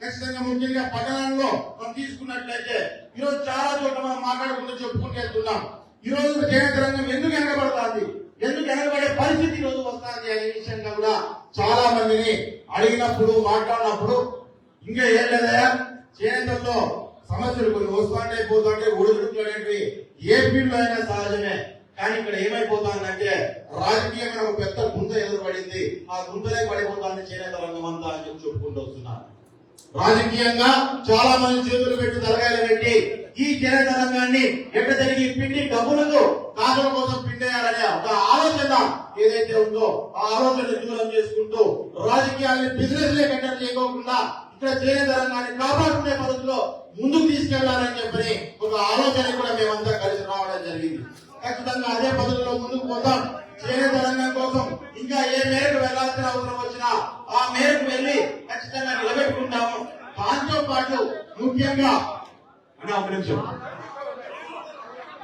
ఖచ్చితంగా ముఖ్యంగా పట్టణంలో మనం తీసుకున్నట్లయితే ఈరోజు చాలా చోట్ల మనం మాట్లాడుకుంటూ చెప్పుకుంటూ వెళ్తున్నాం. ఈ రోజు చేనేత రంగం ఎందుకు వెనకబడుతుంది ఎందుకు వెనకబడే పరిస్థితి ఈ రోజు వస్తుంది అనే విషయంగా కూడా చాలా మందిని అడిగినప్పుడు మాట్లాడినప్పుడు ఇంకా ఏం లేదా చేనేతల్లో సమస్యలు కొన్ని వస్తుంటే పోతుంటే ఒడిదుడుకులు అనేవి ఏ ఫీల్డ్ అయినా సహజమే. కానీ ఇక్కడ ఏమైపోతుందంటే రాజకీయమైన ఒక పెద్ద గుంత ఎదురుపడింది. ఆ గుంతలే పడిపోతుంది చేనేత రంగం అంతా అని చెప్పి చెప్పుకుంటూ వస్తున్నారు రాజకీయంగా చాలా మంది చేతులు పెట్టి తలగాయలు పెట్టి ఈ చేనేత రంగాన్ని ఎట్ట తిరిగి పిండి డబ్బులతో కాజల కోసం పిండేయాలనే ఒక ఆలోచన ఏదైతే ఉందో ఆ ఆలోచన దూరం చేసుకుంటూ రాజకీయాన్ని బిజినెస్ లే కట్టడి చేయకోకుండా ఇక్కడ చేనేత కాపాడుకునే పద్ధతిలో ముందుకు తీసుకెళ్ళాలని చెప్పని ఒక ఆలోచన కూడా మేమంతా కలిసి రావడం జరిగింది. ఖచ్చితంగా అదే పద్ధతిలో ముందుకు పోతాం. చేనేత రంగం కోసం ఇంకా ఏ మేరకు వెళ్ళాల్సిన అవసరం వచ్చినా ఆ మేరకు వెళ్ళి ఖచ్చితంగా నిలబెట్టుకుంటాము దాంతో పాటు ముఖ్యంగా అన్న ఒక నిమిషం.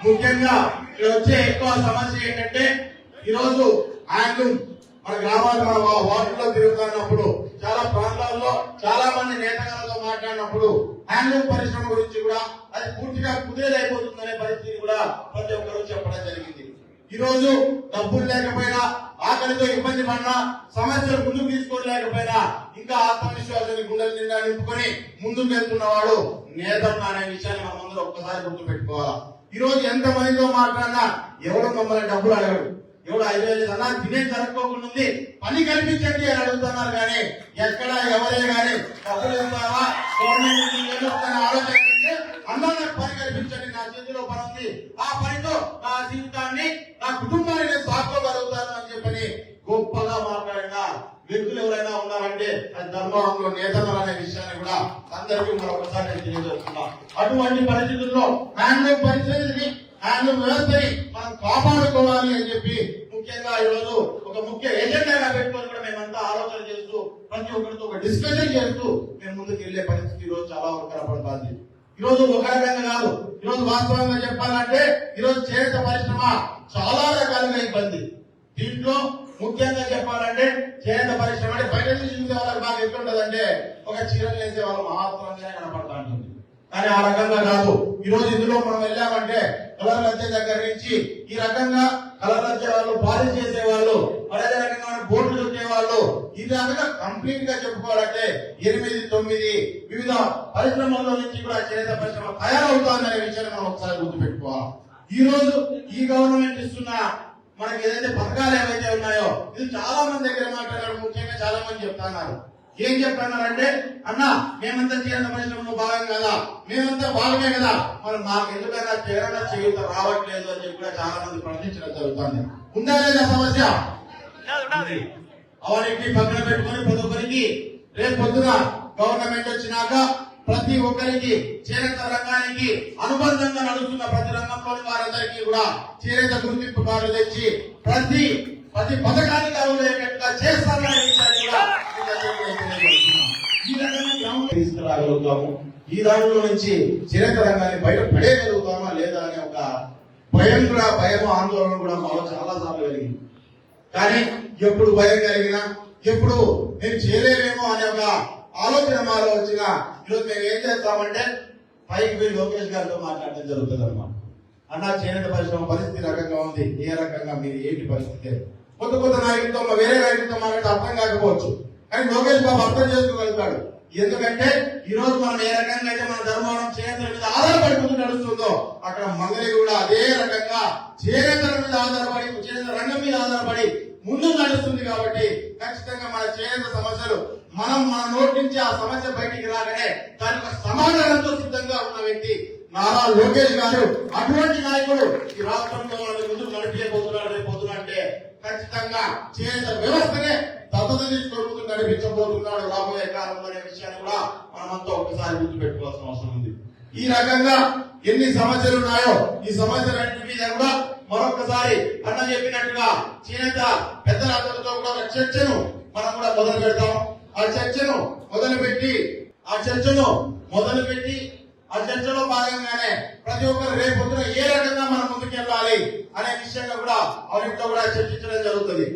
ముఖ్యంగా ఇక్కడ వచ్చే ఎక్కువ సమస్య ఏంటంటే ఈరోజు హ్యాండ్లూమ్ మన గ్రామాల మన వార్డులో తిరుగుతున్నప్పుడు చాలా ప్రాంతాల్లో చాలా మంది నేతగాళ్ళతో మాట్లాడినప్పుడు హ్యాండ్లూమ్ పరిశ్రమ గురించి కూడా అది పూర్తిగా కుదేలైపోతుందనే పరిస్థితి కూడా ప్రతి ఒక్కరూ చెప్పడం జరిగింది. ఈ రోజు డబ్బులు లేకపోయినా ఆకలితో ఇబ్బంది పడినా సమస్యలు ముందుకు తీసుకోలేకపోయినా ఇంకా ఆత్మవిశ్వాసాన్ని గుండెల నిండా నింపుకొని ముందుకు వెళ్తున్నవాడు నేతన్న అనే విషయాన్ని మనం ఒక్కసారి గుర్తు పెట్టుకోవాలా ఈ రోజు ఎంత మందితో మాట్లాడినా ఎవడు మమ్మల్ని డబ్బులు అడగడు. ఎవడు ఐదు వేలు అన్నా తినే జరగకోకుండా ఉంది. పని కల్పించండి అని అడుగుతున్నారు కానీ ఎక్కడ ఎవరే కానీ డబ్బులు ఇస్తావా గవర్నమెంట్ నుంచి ఆలోచన పని కల్పించండి. నా చేతిలో పని ఉంది. ఆ పనితో నా జీవితాన్ని విషయాన్ని కూడా అందరికీ మరొకసారి నేను తెలియజేస్తున్నా. అటువంటి పరిస్థితుల్లో హ్యాండ్లూమ్ పరిస్థితిని హ్యాండ్లూమ్ వ్యవస్థని మనం కాపాడుకోవాలి అని చెప్పి ముఖ్యంగా ఈరోజు ఒక ముఖ్య ఎజెండాగా పెట్టుకొని కూడా మేమంతా ఆలోచన చేస్తూ ప్రతి ఒక్కరితో ఒక డిస్కషన్ చేస్తూ మేము ముందుకు వెళ్ళే పరిస్థితి ఈరోజు చాలా వరకు కనపడుతుంది. ఈ ఒక రకంగా కాదు. ఈరోజు వాస్తవంగా చెప్పాలంటే ఈరోజు చేత పరిశ్రమ చాలా రకాలుగా ఇబ్బంది. దీంట్లో ముఖ్యంగా చెప్పాలంటే చేత పరిశ్రమ అంటే బయట బాగా ఒక చీరలు వేసే వాళ్ళు మాత్రమే కనపడతా ఉంటుంది కానీ ఆ రకంగా కాదు. ఈ రోజు ఇందులో మనం వెళ్ళామంటే కలర్ లజ్జ దగ్గర నుంచి ఈ రకంగా కలర్ లజ్జ వాళ్ళు పాలిష్ చేసే వాళ్ళు అదే రకంగా మన బోర్డులు చుట్టే వాళ్ళు ఈ రకంగా కంప్లీట్గా చెప్పుకోవాలంటే ఎనిమిది తొమ్మిది వివిధ పరిశ్రమల్లో నుంచి కూడా చేత పరిశ్రమ తయారవుతుందనే విషయాన్ని మనం ఒకసారి గుర్తుపెట్టుకోవాలి. ఈ రోజు ఈ గవర్నమెంట్ ఇస్తున్న మనకి ఏదైతే పథకాలు ఏవైతే ఉన్నాయో ఇది చాలా మంది దగ్గర మాట్లాడారు ముఖ్యంగా చాలా మంది చెప్తున్నారు. ఏం చెప్పన్నారంటే అన్న మేమంతా చేయాలని పరిశ్రమలో భాగం కదా. మేమంతా భాగమే కదా. మరి మాకు ఎందుకన్నా చేరణ చేయుత రావట్లేదు అని చెప్పి చాలా మంది ప్రశ్నించడం జరుగుతుంది. ఉందా లేదా సమస్య? అవన్నీ పక్కన పెట్టుకొని ప్రతి ఒక్కరికి రేపు పొద్దున గవర్నమెంట్ వచ్చినాక ప్రతి ఒక్కరికి చేనేత రంగానికి అనుబంధంగా నడుస్తున్న ప్రతి రంగంలోని వారందరికీ కూడా చేనేత గుర్తింపు కార్డు తెచ్చి ప్రతి ప్రతి పథకానికి అవ్వలేటట్టుగా చేస్తామనే కూడా ఈ రకంగా గ్రామం తీసుకురాగలుగుతాము. ఈ దానిలో నుంచి చరిత్ర రంగాన్ని బయట పడేయగలుగుతామా లేదా అనే ఒక భయం కూడా భయం ఆందోళన కూడా మాలో చాలా సార్లు కలిగింది. కానీ ఎప్పుడు భయం కలిగినా ఎప్పుడు నేను చేయలేమేమో అనే ఒక ఆలోచన మాలో వచ్చిన ఈరోజు మేము ఏం చేస్తామంటే పైకి పోయి లోకేష్ గారితో మాట్లాడడం జరుగుతుంది అన్నమాట అన్నా చేనేత పరిశ్రమ పరిస్థితి రకంగా ఉంది. ఏ రకంగా మీరు ఏంటి పరిస్థితి? కొత్త కొత్త నాయకులతో వేరే నాయకులతో మాట్లాడితే అర్థం కాకపోవచ్చు. కానీ లోకేష్ బాబు అర్థం చేసుకోగలుగుతాడు ఎందుకంటే ఈ రోజు మనం ఏ రకంగా అయితే మన ధర్మవరం చేనేతల మీద ఆధారపడి ముందు నడుస్తుందో అక్కడ మంగళి కూడా అదే రకంగా చేనేతల మీద ఆధారపడి చేనేత రంగం మీద ఆధారపడి ముందు నడుస్తుంది కాబట్టి ఖచ్చితంగా మన చేనేత సమస్యలు మనం మన నోటి నుంచి ఆ సమస్య బయటికి రాగానే దానికి సమాధానంతో సిద్ధంగా ఉన్న వ్యక్తి నారా లోకేష్ గారు. అటువంటి నాయకుడు ఈ రాష్ట్రంలో ముందు నడిపించబోతున్నాడు. ఖచ్చితంగా చేనేత వ్యవస్థనే దత్తత కొడుకు నడిపించబోతున్నాడు రాబోయే కాలంలో అనే విషయాన్ని కూడా మనమంతా ఒకసారి గుర్తు పెట్టుకోవాల్సిన అవసరం ఉంది. ఈ రకంగా ఎన్ని సమస్యలు ఉన్నాయో ఈ సమస్యలన్నింటి మీద కూడా మరొకసారి అన్న చెప్పినట్టుగా చేనేత పెద్దలందరితో కూడా ఒక చర్చను మనం కూడా మొదలు పెడతాం. ఆ చర్చను మొదలు పెట్టి ఆ చర్చను మొదలు పెట్టి ఆ చర్చలో భాగంగానే ప్రతి ఒక్కరు రేపు ఏ రకంగా మనం ముందుకెళ్ళాలి అనే విషయంగా కూడా అవరితో కూడా చర్చించడం జరుగుతుంది.